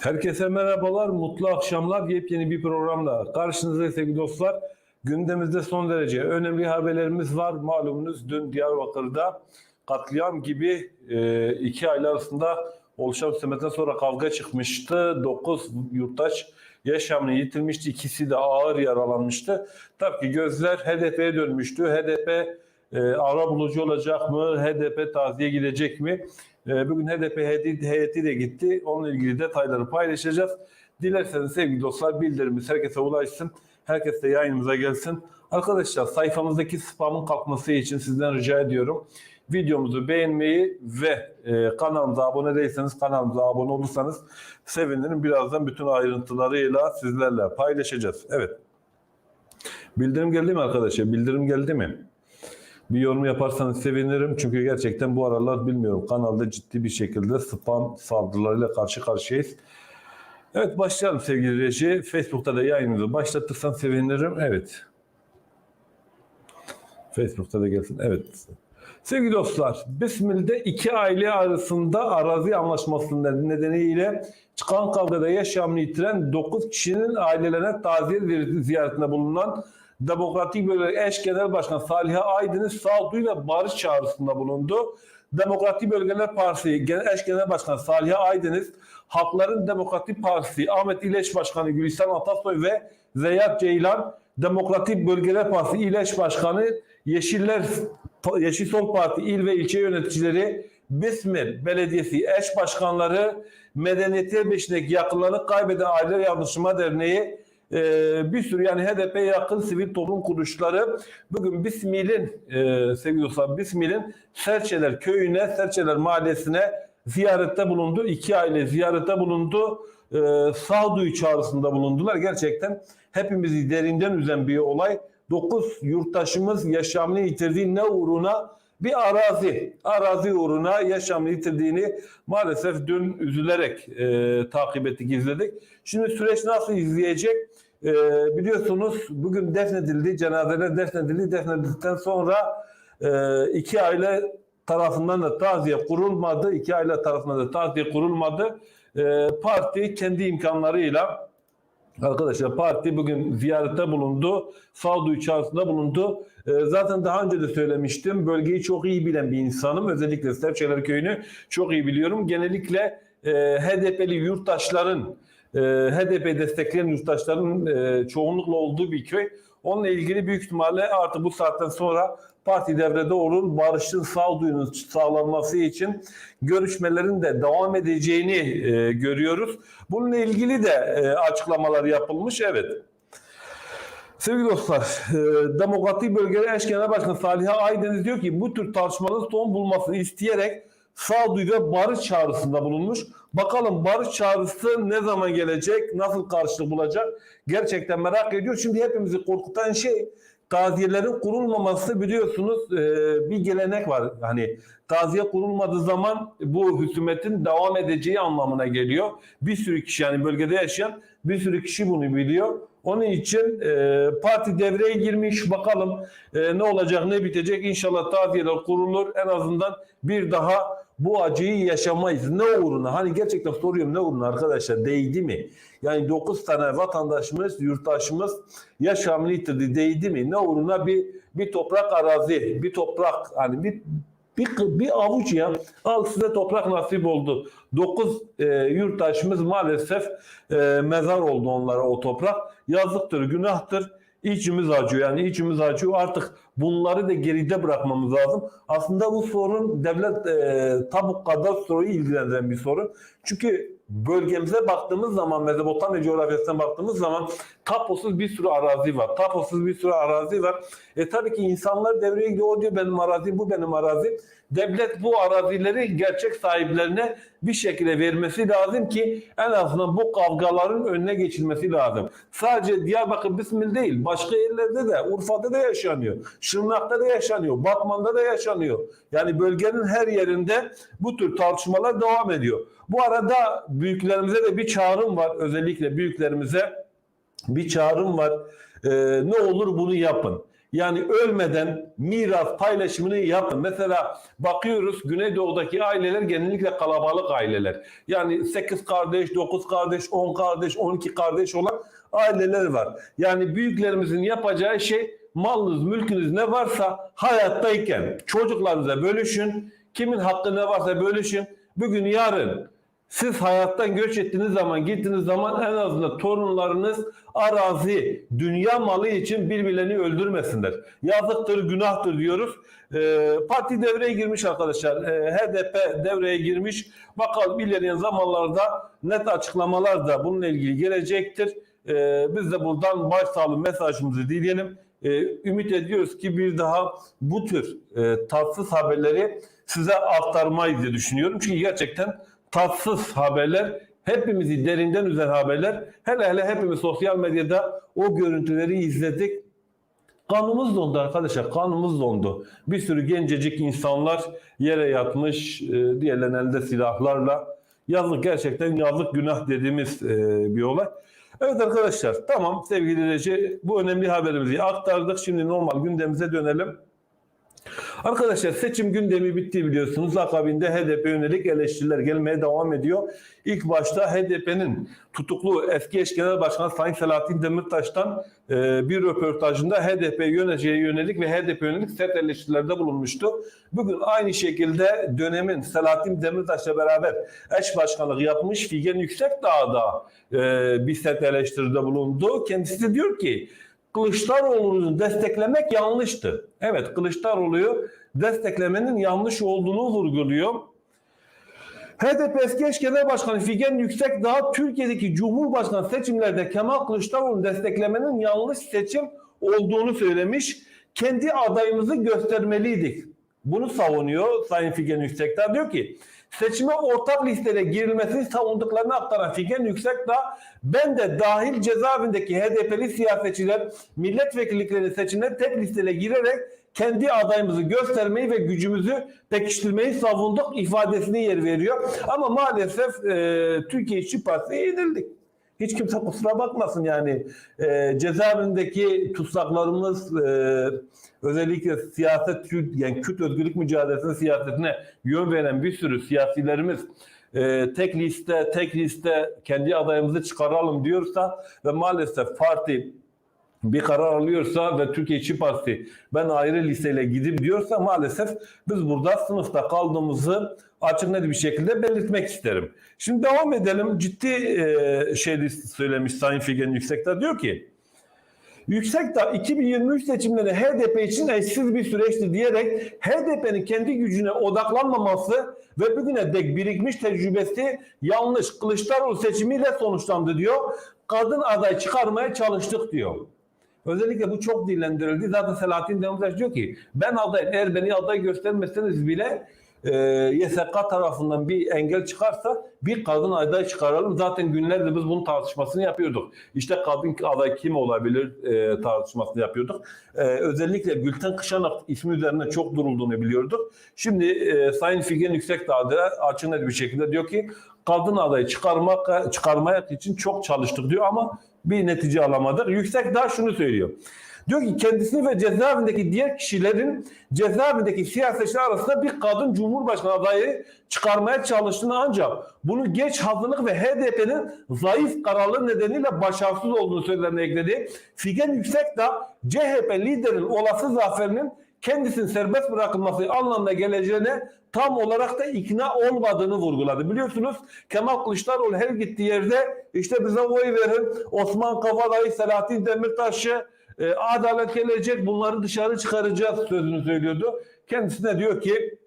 Herkese merhabalar, mutlu akşamlar. Yepyeni bir programla karşınızda sevgili dostlar. Gündemimizde son derece önemli haberlerimiz var. Malumunuz dün Diyarbakır'da katliam gibi e, iki aile arasında oluşan hüsmetten sonra kavga çıkmıştı. 9 yurttaş yaşamını yitirmişti. İkisi de ağır yaralanmıştı. Tabii ki gözler HDP'ye dönmüştü. HDP e, ara bulucu olacak mı? HDP taziye gidecek mi? E, bugün HDP heyeti de gitti. Onunla ilgili detayları paylaşacağız. Dilerseniz sevgili dostlar bildirimiz herkese ulaşsın. Herkes de yayınımıza gelsin. Arkadaşlar sayfamızdaki spamın kalkması için sizden rica ediyorum. Videomuzu beğenmeyi ve e, kanalımıza abone değilseniz kanalımıza abone olursanız sevinirim. Birazdan bütün ayrıntılarıyla sizlerle paylaşacağız. Evet. Bildirim geldi mi arkadaşlar? Bildirim geldi mi? Bir yorum yaparsanız sevinirim. Çünkü gerçekten bu aralar bilmiyorum kanalda ciddi bir şekilde spam saldırılarıyla karşı karşıyayız. Evet başlayalım sevgili reji. Facebook'ta da yayınımızı başlatırsan sevinirim. Evet. Facebook'ta da gelsin. Evet. Sevgili dostlar, Bismil'de iki aile arasında arazi anlaşması nedeniyle çıkan kavgada yaşamını yitiren 9 kişinin ailelerine taziye ziyaretinde bulunan Demokratik Bölge Eş Genel Başkanı Salih Aydın'ın sağduyuyla barış çağrısında bulundu. Demokratik Bölgeler Partisi Eş Genel Başkanı Salih Aydınız, Halkların Demokratik Partisi Ahmet İleş Başkanı Gülistan Atasoy ve Zeyyat Ceylan, Demokratik Bölgeler Partisi İleş Başkanı Yeşiller Yeşil Sol Parti il ve ilçe yöneticileri Bismil Belediyesi eş başkanları Medeniyeti Beşindeki yakınlarını kaybeden Aileler Yardımlaşma Derneği e, bir sürü yani HDP yakın sivil toplum kuruluşları bugün Bismil'in e, sevgili dostlar Bismil'in Serçeler köyüne Serçeler mahallesine ziyarette bulundu. İki aile ziyarette bulundu. E, sağduyu çağrısında bulundular. Gerçekten hepimizi derinden üzen bir olay. 9 yurttaşımız yaşamını yitirdiği ne uğruna bir arazi, arazi uğruna yaşamını yitirdiğini maalesef dün üzülerek e, takip ettik, izledik. Şimdi süreç nasıl izleyecek? E, biliyorsunuz bugün defnedildi, cenazeler defnedildi. Defnedildikten sonra e, iki aile tarafından da taziye kurulmadı. İki aile tarafından da taziye kurulmadı. E, parti kendi imkanlarıyla Arkadaşlar parti bugün ziyarette bulundu. Sağduyu çağrısında bulundu. Ee, zaten daha önce de söylemiştim. Bölgeyi çok iyi bilen bir insanım. Özellikle Serçeler Köyü'nü çok iyi biliyorum. Genellikle e, HDP'li yurttaşların, e, HDP destekleyen yurttaşların e, çoğunlukla olduğu bir köy. Onunla ilgili büyük ihtimalle artık bu saatten sonra parti devrede olur. Barışın sağduyunun sağlanması için görüşmelerin de devam edeceğini e, görüyoruz. Bununla ilgili de e, açıklamalar yapılmış. Evet. Sevgili dostlar, e, Demokratik Bölgeler Eş Genel Başkanı Salih Aydeniz diyor ki bu tür tartışmaların son bulmasını isteyerek sağduyu ve barış çağrısında bulunmuş. Bakalım barış çağrısı ne zaman gelecek, nasıl karşılık bulacak gerçekten merak ediyor. Şimdi hepimizi korkutan şey taziyelerin kurulmaması biliyorsunuz e, bir gelenek var. Hani taziye kurulmadığı zaman bu hükümetin devam edeceği anlamına geliyor. Bir sürü kişi yani bölgede yaşayan bir sürü kişi bunu biliyor. Onun için e, parti devreye girmiş. Bakalım e, ne olacak, ne bitecek. İnşallah taziyeler kurulur. En azından bir daha bu acıyı yaşamayız. Ne uğruna? Hani gerçekten soruyorum ne uğruna arkadaşlar? Değdi mi? Yani 9 tane vatandaşımız, yurttaşımız yaşamını yitirdi. Değdi mi? Ne uğruna bir bir toprak arazi, bir toprak hani bir bir, bir avuç ya. Al size toprak nasip oldu. 9 e, yurttaşımız maalesef e, mezar oldu onlara o toprak. Yazıktır, günahtır. İçimiz acıyor yani içimiz acıyor. Artık bunları da geride bırakmamız lazım. Aslında bu sorun devlet e, tabu kadastroyu ilgilendiren bir sorun. Çünkü bölgemize baktığımız zaman Mezopotamya coğrafyasına baktığımız zaman taposuz bir sürü arazi var. Taposuz bir sürü arazi var. E tabii ki insanlar devreye gidiyor. O diyor benim arazim, bu benim arazim. Devlet bu arazileri gerçek sahiplerine bir şekilde vermesi lazım ki en azından bu kavgaların önüne geçilmesi lazım. Sadece Diyarbakır Bismil değil, başka yerlerde de, Urfa'da da yaşanıyor. Şırnak'ta da yaşanıyor, Batman'da da yaşanıyor. Yani bölgenin her yerinde bu tür tartışmalar devam ediyor. Bu arada büyüklerimize de bir çağrım var. Özellikle büyüklerimize bir çağrım var. Ee, ne olur bunu yapın. Yani ölmeden miras paylaşımını yapın. Mesela bakıyoruz Güneydoğu'daki aileler genellikle kalabalık aileler. Yani 8 kardeş, 9 kardeş, 10 kardeş, 12 kardeş olan aileler var. Yani büyüklerimizin yapacağı şey malınız, mülkünüz ne varsa hayattayken çocuklarınıza bölüşün. Kimin hakkı ne varsa bölüşün. Bugün yarın siz hayattan göç ettiğiniz zaman, gittiğiniz zaman en azından torunlarınız arazi, dünya malı için birbirlerini öldürmesinler. Yazıktır, günahtır diyoruz. Ee, parti devreye girmiş arkadaşlar. Ee, HDP devreye girmiş. Bakalım ilerleyen zamanlarda net açıklamalar da bununla ilgili gelecektir. Ee, biz de buradan başsağlığı mesajımızı dileyelim. Ee, ümit ediyoruz ki bir daha bu tür e, tatsız haberleri size aktarmayız diye düşünüyorum. Çünkü gerçekten tatsız haberler, hepimizi derinden üzen haberler. Hele hele hepimiz sosyal medyada o görüntüleri izledik. Kanımız dondu arkadaşlar, kanımız dondu. Bir sürü gencecik insanlar yere yatmış, e, diğerlerinin elinde silahlarla. Yazık gerçekten yazık günah dediğimiz e, bir olay. Evet arkadaşlar tamam sevgili Recep bu önemli haberimizi aktardık. Şimdi normal gündemimize dönelim. Arkadaşlar seçim gündemi bitti biliyorsunuz. Akabinde HDP yönelik eleştiriler gelmeye devam ediyor. İlk başta HDP'nin tutuklu eski eş genel başkanı Sayın Selahattin Demirtaş'tan e, bir röportajında HDP yöneticiye yönelik ve HDP yönelik sert eleştirilerde bulunmuştu. Bugün aynı şekilde dönemin Selahattin Demirtaş'la beraber eş başkanlık yapmış Figen Yüksekdağ'da e, bir sert eleştiride bulundu. Kendisi diyor ki Kılıçdaroğlu'nu desteklemek yanlıştı. Evet Kılıçdaroğlu'yu desteklemenin yanlış olduğunu vurguluyor. HDP eski eş genel başkanı Figen Yüksekdağ Türkiye'deki Cumhurbaşkanı seçimlerde Kemal Kılıçdaroğlu'nu desteklemenin yanlış seçim olduğunu söylemiş. Kendi adayımızı göstermeliydik. Bunu savunuyor Sayın Figen Yüksekdağ. Diyor ki seçime ortak listede girilmesini savunduklarını aktaran Figen Yüksekdağ ben de dahil cezaevindeki HDP'li siyasetçiler milletvekilliklerini seçimde tek listede girerek kendi adayımızı göstermeyi ve gücümüzü pekiştirmeyi savunduk ifadesini yer veriyor. Ama maalesef e, Türkiye İşçi Partisi'ne yenildik. Hiç kimse kusura bakmasın yani. E, cezaevindeki tutsaklarımız e, özellikle siyaset yani Kürt özgürlük mücadelesinin siyasetine yön veren bir sürü siyasilerimiz e, tek liste tek liste kendi adayımızı çıkaralım diyorsa ve maalesef parti bir karar alıyorsa ve Türkiye İşçi Partisi ben ayrı listeyle gidip diyorsa maalesef biz burada sınıfta kaldığımızı açık net bir şekilde belirtmek isterim. Şimdi devam edelim. Ciddi e, şey söylemiş Sayın Figen Yüksekdağ diyor ki Yüksekdağ 2023 seçimleri HDP için eşsiz bir süreçti diyerek HDP'nin kendi gücüne odaklanmaması ve bugüne dek birikmiş tecrübesi yanlış Kılıçdaroğlu seçimiyle sonuçlandı diyor. Kadın aday çıkarmaya çalıştık diyor. Özellikle bu çok dillendirildi. Zaten Selahattin Demirtaş diyor ki ben aday eğer beni aday göstermeseniz bile e, YSK tarafından bir engel çıkarsa bir kadın aday çıkaralım. Zaten günlerdir biz bunun tartışmasını yapıyorduk. İşte kadın aday kim olabilir e, tartışmasını yapıyorduk. E, özellikle Gülten Kışanak ismi üzerine çok durulduğunu biliyorduk. Şimdi e, Sayın Figen Yüksekdağ da açık net bir şekilde diyor ki kadın adayı çıkarmak çıkarmak için çok çalıştık diyor ama bir netice alamadık. Yüksekdağ şunu söylüyor. Diyor ki kendisini ve cezaevindeki diğer kişilerin cezaevindeki siyasetçiler arasında bir kadın cumhurbaşkanı adayı çıkarmaya çalıştığını ancak bunu geç hazırlık ve HDP'nin zayıf kararlı nedeniyle başarısız olduğunu söylerine ekledi. Figen Yüksekdağ CHP liderin olası zaferinin kendisinin serbest bırakılması anlamına geleceğine tam olarak da ikna olmadığını vurguladı. Biliyorsunuz Kemal Kılıçdaroğlu her gittiği yerde işte bize oy verin Osman Kavala'yı, Selahattin Demirtaş'ı, e, adalet gelecek bunları dışarı çıkaracağız sözünü söylüyordu. Kendisi de diyor ki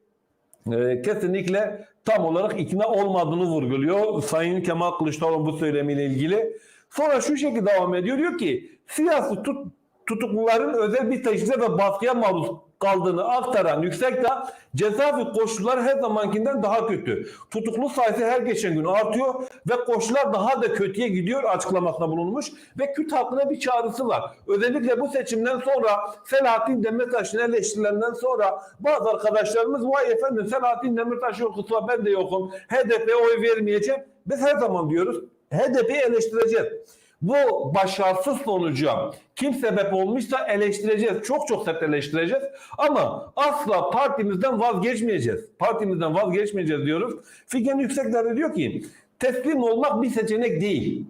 e, kesinlikle tam olarak ikna olmadığını vurguluyor. Sayın Kemal Kılıçdaroğlu bu söylemiyle ilgili. Sonra şu şekilde devam ediyor. Diyor ki siyasi tut, tutukluların özel bir teşhise ve baskıya maruz kaldığını aktaran Yüksekdağ cezaevi koşulları her zamankinden daha kötü. Tutuklu sayısı her geçen gün artıyor ve koşullar daha da kötüye gidiyor açıklamasında bulunmuş ve Kürt halkına bir çağrısı var. Özellikle bu seçimden sonra Selahattin Demirtaş'ın eleştirilerinden sonra bazı arkadaşlarımız vay efendim Selahattin Demirtaş yoksa ben de yokum HDP'ye oy vermeyeceğim. Biz her zaman diyoruz HDP'yi eleştireceğiz. Bu başarısız sonuca kim sebep olmuşsa eleştireceğiz. Çok çok sert eleştireceğiz. Ama asla partimizden vazgeçmeyeceğiz. Partimizden vazgeçmeyeceğiz diyoruz. Figen Yüksekler de diyor ki teslim olmak bir seçenek değil.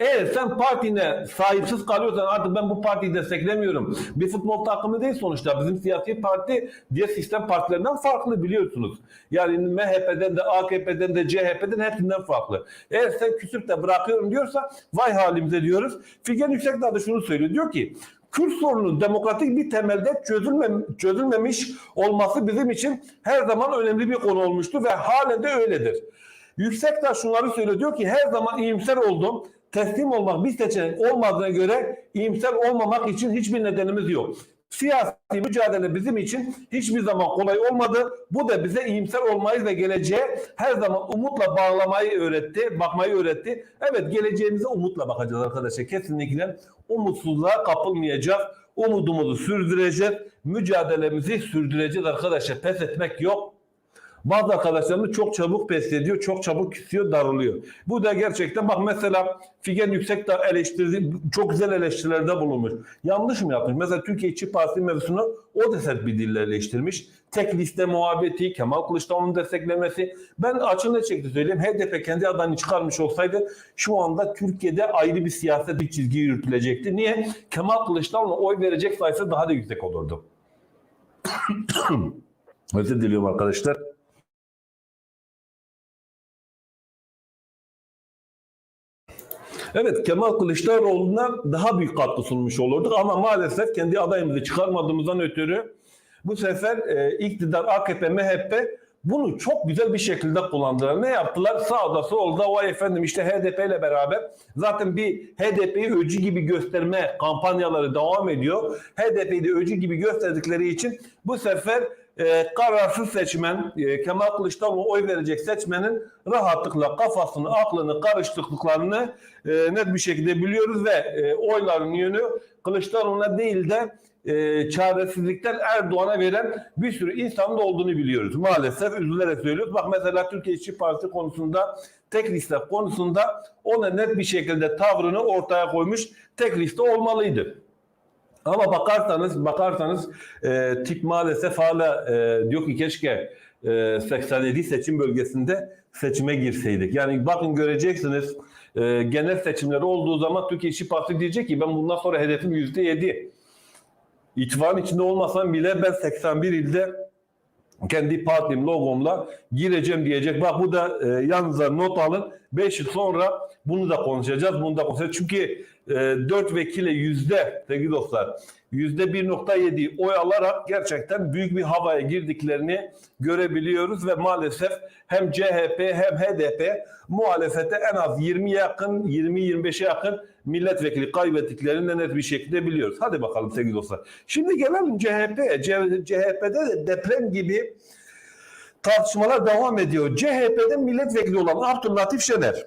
Eğer sen partine sahipsiz kalıyorsan artık ben bu partiyi desteklemiyorum. Bir futbol takımı değil sonuçta. Bizim siyasi parti diğer sistem partilerinden farklı biliyorsunuz. Yani MHP'den de AKP'den de CHP'den hepsinden farklı. Eğer sen küsüp de bırakıyorum diyorsa vay halimize diyoruz. Figen Yüksekdağ da şunu söylüyor. Diyor ki Kürt sorunun demokratik bir temelde çözülme, çözülmemiş olması bizim için her zaman önemli bir konu olmuştu ve halen de öyledir. Yüksekdağ şunları söylüyor. Diyor ki her zaman iyimser oldum. Teslim olmak bir seçenek olmadığına göre iyimser olmamak için hiçbir nedenimiz yok. Siyasi mücadele bizim için hiçbir zaman kolay olmadı. Bu da bize iyimser olmayı ve geleceğe her zaman umutla bağlamayı öğretti, bakmayı öğretti. Evet geleceğimize umutla bakacağız arkadaşlar. Kesinlikle umutsuzluğa kapılmayacağız. Umudumuzu sürdüreceğiz. Mücadelemizi sürdüreceğiz arkadaşlar. Pes etmek yok. Bazı arkadaşlarımız çok çabuk pes ediyor, çok çabuk küsüyor, darılıyor. Bu da gerçekten bak mesela Figen Yüksek de eleştirdi, çok güzel eleştirilerde bulunmuş. Yanlış mı yapmış? Mesela Türkiye İşçi Partisi mevzusunu o da sert bir dille eleştirmiş. Tek liste muhabbeti, Kemal Kılıçdaroğlu'nun desteklemesi. Ben açığını çekti söyleyeyim. HDP kendi adayını çıkarmış olsaydı şu anda Türkiye'de ayrı bir siyaset bir çizgi yürütülecekti. Niye? Kemal Kılıçdaroğlu'na oy verecek sayısı daha da yüksek olurdu. Özür diliyorum arkadaşlar. Evet Kemal Kılıçdaroğlu'na daha büyük katkı sunmuş olurduk ama maalesef kendi adayımızı çıkarmadığımızdan ötürü bu sefer e, iktidar AKP, MHP bunu çok güzel bir şekilde kullandılar. Ne yaptılar? Sağda solda o efendim işte HDP ile beraber zaten bir HDP'yi öcü gibi gösterme kampanyaları devam ediyor. HDP'yi de öcü gibi gösterdikleri için bu sefer e, kararsız seçmen, e, Kemal Kılıçdaroğlu oy verecek seçmenin rahatlıkla kafasını, aklını karıştırdıklarını e, net bir şekilde biliyoruz ve e, oyların yönü Kılıçdaroğlu'na değil de e, çaresizlikten Erdoğan'a veren bir sürü insanın da olduğunu biliyoruz. Maalesef üzülerek söylüyoruz. Bak mesela Türkiye İşçi Partisi konusunda tek liste konusunda ona net bir şekilde tavrını ortaya koymuş. Tek liste olmalıydı. Ama bakarsanız bakarsanız e, tip maalesef hala e, diyor ki keşke e, 87 seçim bölgesinde seçime girseydik. Yani bakın göreceksiniz e, genel seçimler olduğu zaman Türkiye İşçi Partisi diyecek ki ben bundan sonra hedefim yüzde yedi. İttifakın içinde olmasam bile ben 81 ilde kendi partim logomla gireceğim diyecek. Bak bu da e, yanınıza not alın. 5 yıl sonra bunu da konuşacağız. Bunu da konuşacağız. Çünkü e, 4 vekile yüzde sevgili dostlar yüzde 1.7 oy alarak gerçekten büyük bir havaya girdiklerini görebiliyoruz ve maalesef hem CHP hem HDP muhalefete en az 20 yakın 20-25'e yakın milletvekili kaybettiklerini de net bir şekilde biliyoruz. Hadi bakalım sevgili dostlar. Şimdi gelelim CHP'ye. CHP'de de deprem gibi tartışmalar devam ediyor. CHP'de milletvekili olan Abdüllatif Şener.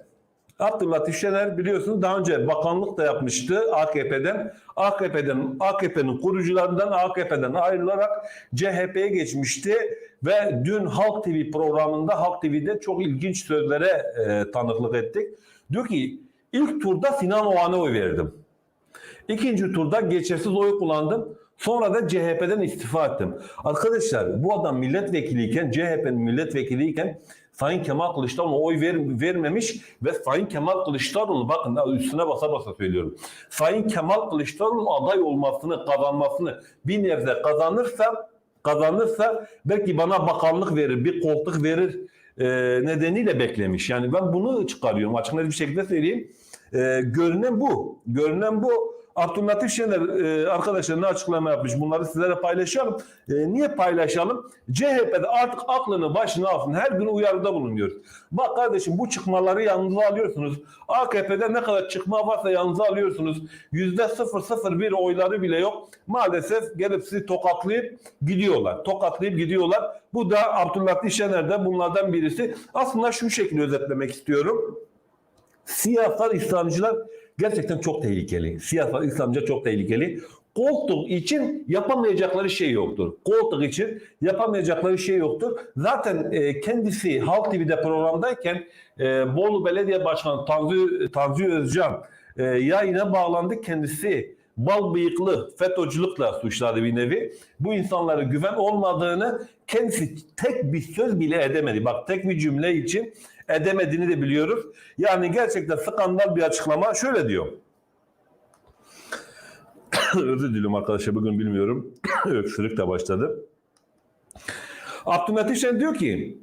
Abdüllatif Şener biliyorsunuz daha önce bakanlık da yapmıştı AKP'den. AKP'den AKP'nin kurucularından AKP'den ayrılarak CHP'ye geçmişti ve dün Halk TV programında Halk TV'de çok ilginç sözlere e, tanıklık ettik. Diyor ki ilk turda Sinan Oğan'a oy verdim. İkinci turda geçersiz oy kullandım. Sonra da CHP'den istifa ettim. Arkadaşlar bu adam milletvekiliyken, CHP'nin milletvekiliyken Sayın Kemal Kılıçdaroğlu oy ver, vermemiş ve Sayın Kemal Kılıçdaroğlu bakın üstüne basa basa söylüyorum. Sayın Kemal Kılıçdaroğlu aday olmasını, kazanmasını bir nebze kazanırsa kazanırsa belki bana bakanlık verir, bir koltuk verir e, nedeniyle beklemiş. Yani ben bunu çıkarıyorum. Açık net bir şekilde söyleyeyim. E, görünen bu. Görünen bu. Abdülhatif Şener e, arkadaşlar ne açıklama yapmış bunları sizlere paylaşalım. E, niye paylaşalım? CHP'de artık aklını başına alsın. Her gün uyarıda bulunuyoruz. Bak kardeşim bu çıkmaları yanınıza alıyorsunuz. AKP'de ne kadar çıkma varsa yanınıza alıyorsunuz. Yüzde 001 oyları bile yok. Maalesef gelip sizi tokatlayıp gidiyorlar. Tokatlayıp gidiyorlar. Bu da Abdülhatif Şener bunlardan birisi. Aslında şu şekilde özetlemek istiyorum. Siyasal İslamcılar gerçekten çok tehlikeli. Siyasal İslamcı çok tehlikeli. Koltuk için yapamayacakları şey yoktur. Koltuk için yapamayacakları şey yoktur. Zaten e, kendisi Halk TV'de programdayken e, Bolu Belediye Başkanı Tanju, Tanju Özcan e, yayına bağlandı kendisi. Bal bıyıklı FETÖ'cülükle suçladı bir nevi. Bu insanlara güven olmadığını kendisi tek bir söz bile edemedi. Bak tek bir cümle için edemediğini de biliyoruz. Yani gerçekten skandal bir açıklama. Şöyle diyor. Özür diliyorum arkadaşlar bugün bilmiyorum. Öksürük de başladı. Abdülmetin Şen diyor ki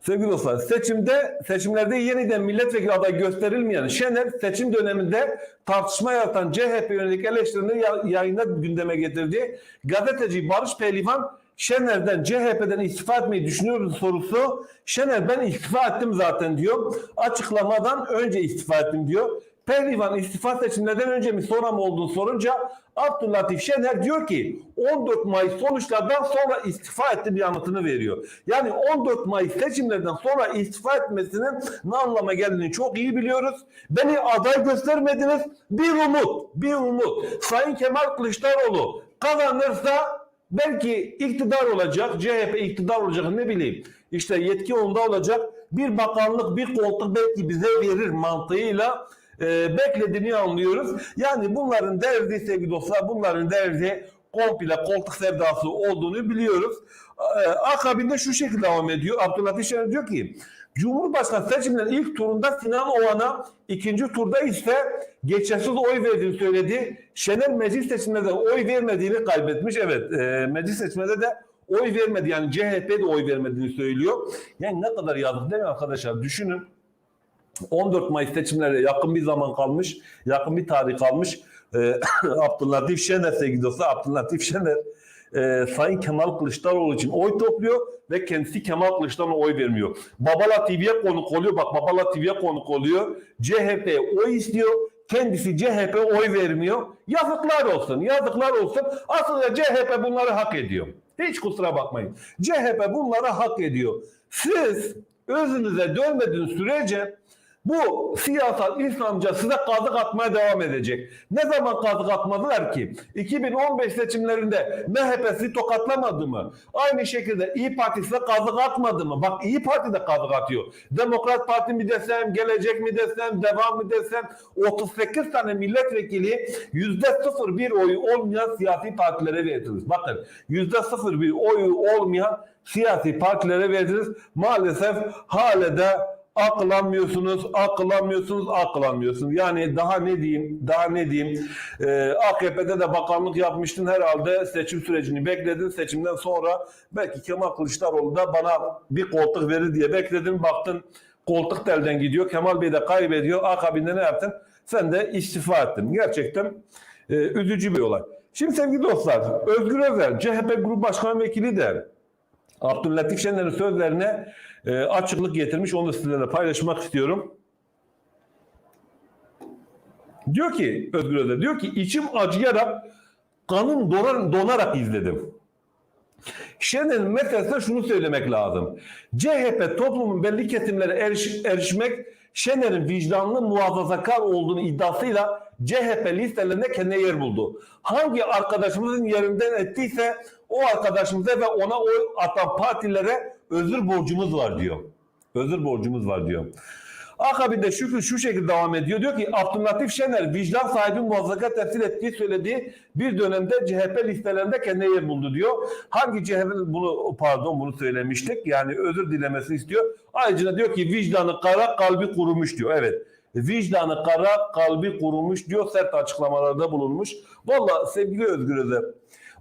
sevgili dostlar seçimde seçimlerde yeniden milletvekili adayı gösterilmeyen Şener seçim döneminde tartışma yaratan CHP yönelik eleştirilerini ya- yayında gündeme getirdi. Gazeteci Barış Pehlivan Şener'den CHP'den istifa etmeyi düşünüyor musun sorusu. Şener ben istifa ettim zaten diyor. Açıklamadan önce istifa ettim diyor. Pehlivan istifa seçimlerden önce mi sonra mı olduğunu sorunca Abdüllatif Şener diyor ki 14 Mayıs sonuçlardan sonra istifa etti bir yanıtını veriyor. Yani 14 Mayıs seçimlerden sonra istifa etmesinin ne anlama geldiğini çok iyi biliyoruz. Beni aday göstermediniz. Bir umut, bir umut. Sayın Kemal Kılıçdaroğlu kazanırsa belki iktidar olacak, CHP iktidar olacak ne bileyim. İşte yetki onda olacak. Bir bakanlık, bir koltuk belki bize verir mantığıyla e, beklediğini anlıyoruz. Yani bunların derdi sevgili dostlar, bunların derdi komple koltuk sevdası olduğunu biliyoruz. E, akabinde şu şekilde devam ediyor. Abdülhatif Şener diyor ki Cumhurbaşkanı seçimlerinin ilk turunda Sinan Oğan'a ikinci turda ise geçersiz oy verdiğini söyledi. Şener meclis seçimlerinde oy vermediğini kaybetmiş. Evet e, meclis seçimlerinde de oy vermedi. Yani CHP de oy vermediğini söylüyor. Yani ne kadar yazık değil mi arkadaşlar? Düşünün. 14 Mayıs seçimlerine yakın bir zaman kalmış, yakın bir tarih kalmış. Ee, Abdüllatif Şener sevgili dostlar, Abdüllatif Şener e, Sayın Kemal Kılıçdaroğlu için oy topluyor ve kendisi Kemal Kılıçdaroğlu'na oy vermiyor. Babala TV'ye konuk oluyor, bak Babala TV'ye konuk oluyor. CHP oy istiyor, kendisi CHP oy vermiyor. Yazıklar olsun, yazıklar olsun. Aslında CHP bunları hak ediyor. Hiç kusura bakmayın. CHP bunları hak ediyor. Siz özünüze dönmediğiniz sürece bu siyasal İslamca size kazık atmaya devam edecek. Ne zaman kazık atmadılar ki? 2015 seçimlerinde MHP sizi tokatlamadı mı? Aynı şekilde İyi Parti size kazık atmadı mı? Bak İyi Parti de kazık atıyor. Demokrat Parti mi desem, Gelecek mi desem, Devam mı desem 38 tane milletvekili %01 oyu olmayan siyasi partilere verdiniz. Bakın %01 oyu olmayan siyasi partilere verdiniz. Maalesef hala da akıllanmıyorsunuz, akıllanmıyorsunuz, akıllanmıyorsunuz. Yani daha ne diyeyim, daha ne diyeyim. Ee, AKP'de de bakanlık yapmıştın herhalde seçim sürecini bekledin. Seçimden sonra belki Kemal Kılıçdaroğlu da bana bir koltuk verir diye bekledin. Baktın koltuk telden gidiyor. Kemal Bey de kaybediyor. Akabinde ne yaptın? Sen de istifa ettin. Gerçekten e, üzücü bir olay. Şimdi sevgili dostlar, Özgür Özel, CHP Grup Başkan Vekili de Abdüllatif Şener'in sözlerine e, açıklık getirmiş. Onu da sizlerle paylaşmak istiyorum. Diyor ki Özgür Özel, diyor ki içim acıyarak kanım donar, donarak izledim. Şener'in meselesinde şunu söylemek lazım. CHP toplumun belli kesimlere eriş, erişmek Şener'in vicdanlı muhafazakar olduğunu iddiasıyla CHP listelerinde kendine yer buldu. Hangi arkadaşımızın yerinden ettiyse o arkadaşımıza ve ona oy atan partilere özür borcumuz var diyor. Özür borcumuz var diyor. Akabinde Şükrü şu şekilde devam ediyor. Diyor ki Abdülhatif Şener vicdan sahibi muvaffaka temsil ettiği söylediği bir dönemde CHP listelerinde kendine yer buldu diyor. Hangi CHP bunu pardon bunu söylemiştik. Yani özür dilemesini istiyor. Ayrıca diyor ki vicdanı kara kalbi kurumuş diyor. Evet. Vicdanı kara kalbi kurumuş diyor. Sert açıklamalarda bulunmuş. Valla sevgili Özgür Özel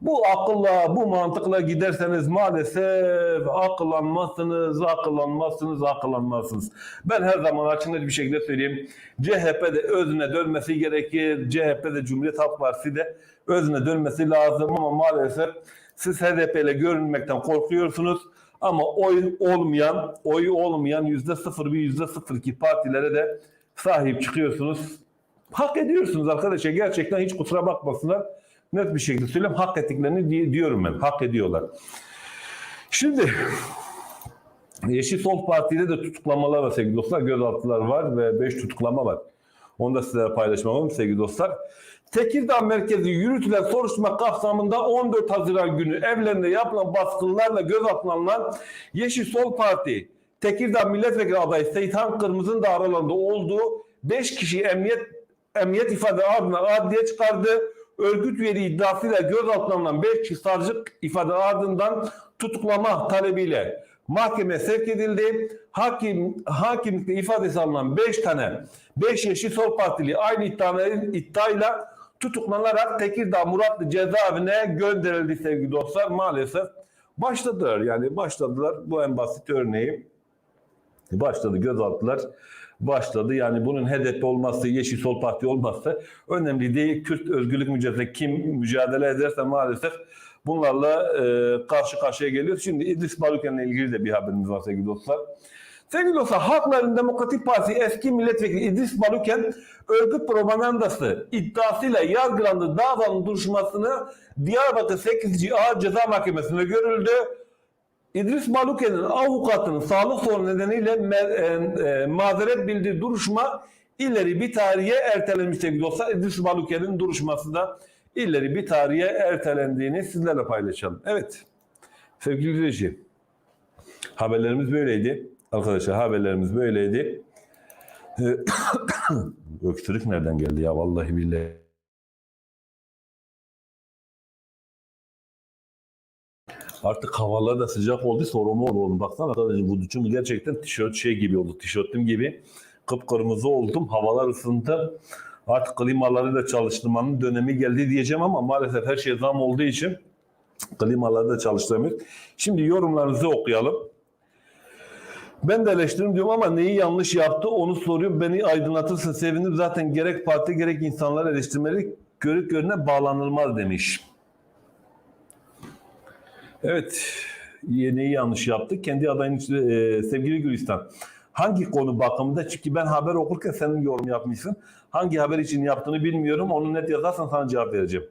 bu akılla, bu mantıkla giderseniz maalesef akıllanmazsınız, akıllanmazsınız, akıllanmazsınız. Ben her zaman açık net bir şekilde söyleyeyim. CHP'de özüne dönmesi gerekir. CHP'de Cumhuriyet Halk Partisi de özüne dönmesi lazım ama maalesef siz HDP ile görünmekten korkuyorsunuz. Ama oy olmayan, oy olmayan yüzde sıfır bir yüzde sıfır iki partilere de sahip çıkıyorsunuz. Hak ediyorsunuz arkadaşlar. Gerçekten hiç kusura bakmasınlar net bir şekilde söyleyeyim hak ettiklerini di- diyorum ben. Hak ediyorlar. Şimdi Yeşil Sol Parti'de de tutuklamalar var sevgili dostlar. Gözaltılar var ve 5 tutuklama var. Onu da sizlere paylaşmak istiyorum sevgili dostlar. Tekirdağ merkezi yürütülen soruşturma kapsamında 14 Haziran günü evlerinde yapılan baskınlarla gözaltına alınan Yeşil Sol Parti Tekirdağ Milletvekili adayı Seyithan Kırmızı'nın da aralarında olduğu 5 kişi emniyet emniyet ifade ardından adliye çıkardı. Örgüt üyeliği iddiasıyla gözaltına alınan 5 kişi savcılık ifade ardından tutuklama talebiyle mahkemeye sevk edildi. Hakim hakimlikte ifadesi alınan 5 tane 5 Yeşil Sol Partili aynı iddiaların iddiayla tutuklanarak Tekirdağ Muratlı cezaevine gönderildi sevgili dostlar. Maalesef başladılar yani başladılar. Bu en basit örneği. Başladı gözaltılar başladı. Yani bunun hedefi olması, Yeşil Sol Parti olması önemli değil. Kürt özgürlük mücadelesi kim mücadele ederse maalesef bunlarla e, karşı karşıya geliyoruz. Şimdi İdris Baluken'le ilgili de bir haberimiz var sevgili dostlar. Sevgili dostlar, Halkların Demokratik Partisi eski milletvekili İdris Baluken örgüt propagandası iddiasıyla yargılandığı davanın duruşmasını Diyarbakır 8. Ağır Ceza Mahkemesi'nde görüldü. İdris Baluke'nin avukatının sağlık sorunu nedeniyle e, e, mazeret bildiği duruşma ileri bir tarihe ertelenmiş sevgili dostlar. İdris Baluke'nin duruşması da ileri bir tarihe ertelendiğini sizlerle paylaşalım. Evet sevgili reji haberlerimiz böyleydi. Arkadaşlar haberlerimiz böyleydi. E, Öksürük nereden geldi ya vallahi billahi. Artık havalar da sıcak oldu sorun oldu oğlum. Baksana arkadaşlar vücudum gerçekten tişört şey gibi oldu. Tişörtüm gibi kıpkırmızı oldum. Havalar ısındı. Artık klimaları da çalıştırmanın dönemi geldi diyeceğim ama maalesef her şey zam olduğu için klimaları da çalıştıramıyoruz. Şimdi yorumlarınızı okuyalım. Ben de eleştiririm diyorum ama neyi yanlış yaptı onu soruyorum. Beni aydınlatırsın sevinirim. Zaten gerek parti gerek insanlar eleştirmeleri görüp görüne bağlanılmaz demiş. Evet, neyi yanlış yaptık? Kendi adayın e, sevgili Gülistan. Hangi konu bakımında? Çünkü ben haber okurken senin yorum yapmışsın. Hangi haber için yaptığını bilmiyorum. Onu net yazarsan sana cevap vereceğim.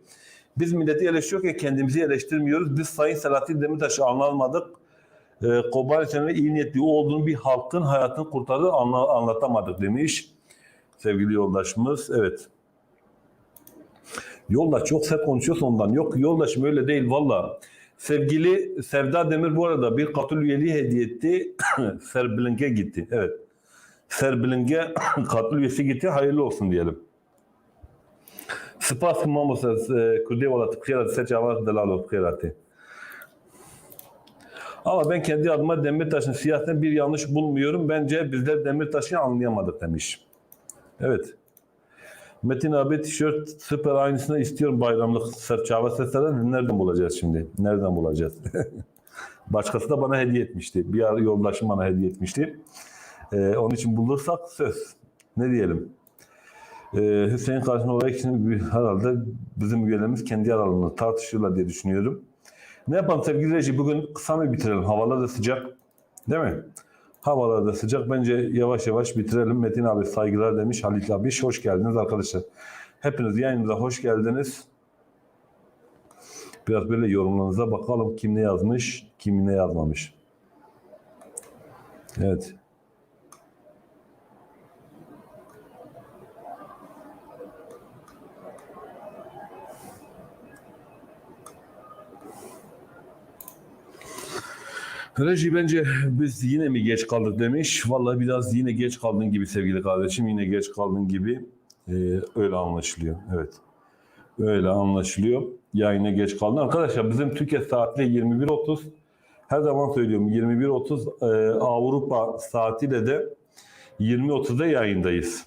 Biz milleti eleştiriyorken kendimizi eleştirmiyoruz. Biz Sayın Selahattin Demirtaş'ı anlamadık. E, Kobani'nin iyi niyetli olduğunu bir halkın hayatını kurtardığı anla, anlatamadık demiş. Sevgili yoldaşımız. Evet. Yoldaş çok sert konuşuyor ondan. Yok yoldaşım öyle değil valla. Sevgili Sevda Demir bu arada bir katıl üyeliği hediye etti. Serbiling'e gitti. Evet. Serbiling'e katıl üyesi gitti. Hayırlı olsun diyelim. Spas imamo se kudi vola tkira se çava delalo tkirati. Ama ben kendi adıma Demirtaş'ın siyasetine bir yanlış bulmuyorum. Bence bizler Demirtaş'ı anlayamadık demiş. Evet. Metin abi tişört süper aynısını istiyorum bayramlık serçava seslerden nereden bulacağız şimdi? Nereden bulacağız? Başkası da bana hediye etmişti. Bir ara yoldaşım bana hediye etmişti. Ee, onun için bulursak söz. Ne diyelim? Ee, Hüseyin karşısında olarak için herhalde bizim üyelerimiz kendi aralarında tartışıyorlar diye düşünüyorum. Ne yapalım sevgili reji? Bugün kısa mı bitirelim? Havalar da sıcak. Değil mi? Havalar da sıcak. Bence yavaş yavaş bitirelim. Metin abi saygılar demiş. Halit abi hoş geldiniz arkadaşlar. Hepiniz yayınımıza hoş geldiniz. Biraz böyle yorumlarınıza bakalım. Kim ne yazmış, kim ne yazmamış. Evet. Reji bence biz yine mi geç kaldık demiş. Vallahi biraz yine geç kaldın gibi sevgili kardeşim. Yine geç kaldın gibi. Ee, öyle anlaşılıyor. Evet. Öyle anlaşılıyor. Yayına geç kaldın. Arkadaşlar bizim Türkiye saatiyle 21.30. Her zaman söylüyorum 21.30 e, Avrupa saatiyle de 20.30'da yayındayız.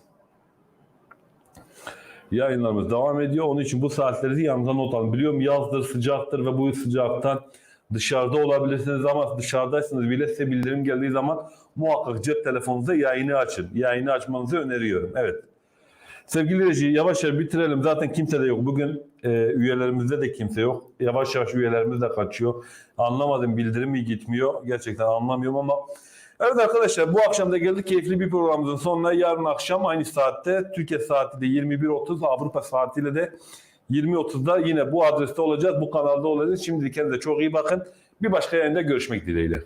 Yayınlarımız devam ediyor. Onun için bu saatleri de yanınıza not alın. Biliyorum yazdır, sıcaktır ve bu sıcaktan dışarıda olabilirsiniz ama dışarıdaysanız bile size bildirim geldiği zaman muhakkak cep telefonunuza yayını açın. Yayını açmanızı öneriyorum. Evet. Sevgili reji yavaş yavaş bitirelim. Zaten kimse de yok. Bugün e, üyelerimizde de kimse yok. Yavaş yavaş üyelerimiz de kaçıyor. Anlamadım bildirim mi gitmiyor. Gerçekten anlamıyorum ama Evet arkadaşlar bu akşam da geldik keyifli bir programımızın sonuna. Yarın akşam aynı saatte Türkiye saatiyle 21.30 Avrupa saatiyle de 20.30'da yine bu adreste olacağız. Bu kanalda olacağız. Şimdilik kendinize çok iyi bakın. Bir başka yayında görüşmek dileğiyle.